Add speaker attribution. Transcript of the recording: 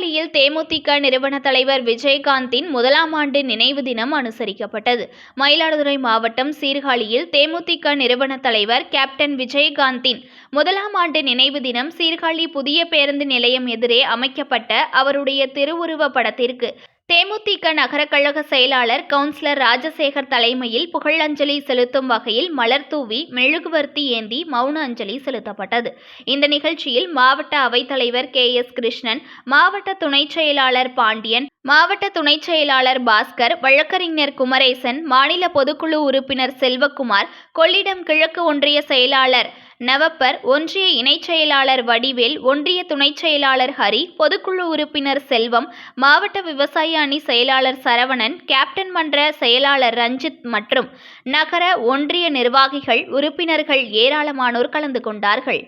Speaker 1: தேமுதிக நிறுவன தலைவர் விஜயகாந்தின் முதலாம் ஆண்டு நினைவு தினம் அனுசரிக்கப்பட்டது. மயிலாடுதுறை மாவட்டம் சீர்காழியில் தேமுதிக நிறுவன தலைவர் கேப்டன் விஜயகாந்தின் முதலாம் ஆண்டு நினைவு தினம் சீர்காழி புதிய பேருந்து நிலையம் எதிரே அமைக்கப்பட்ட அவருடைய திருவுருவ படத்திற்கு தேமுதிக நகர கழக செயலாளர் கவுன்சிலர் ராஜசேகர் தலைமையில் புகழஞ்சலி செலுத்தும் வகையில் மலர் தூவி மெழுகுவர்த்தி ஏந்தி மௌன அஞ்சலி செலுத்தப்பட்டது. இந்த நிகழ்ச்சியில் மாவட்ட அவைத்தலைவர் கே. எஸ். கிருஷ்ணன் மாவட்ட துணைச் செயலாளர் பாண்டியன் மாவட்ட துணைச் செயலாளர் பாஸ்கர் வழக்கறிஞர் குமரேசன் மாநில பொதுக்குழு உறுப்பினர் செல்வகுமார் கொள்ளிடம் கிழக்கு ஒன்றிய செயலாளர் நவப்பர் ஒன்றிய இணைச் செயலாளர் வடிவேல் ஒன்றிய துணைச் செயலாளர் ஹரி பொதுக்குழு உறுப்பினர் செல்வம் மாவட்ட விவசாய அணி செயலாளர் சரவணன் கேப்டன் மன்ற செயலாளர் ரஞ்சித் மற்றும் நகர ஒன்றிய நிர்வாகிகள் உறுப்பினர்கள் ஏராளமானோர் கலந்து கொண்டார்கள்.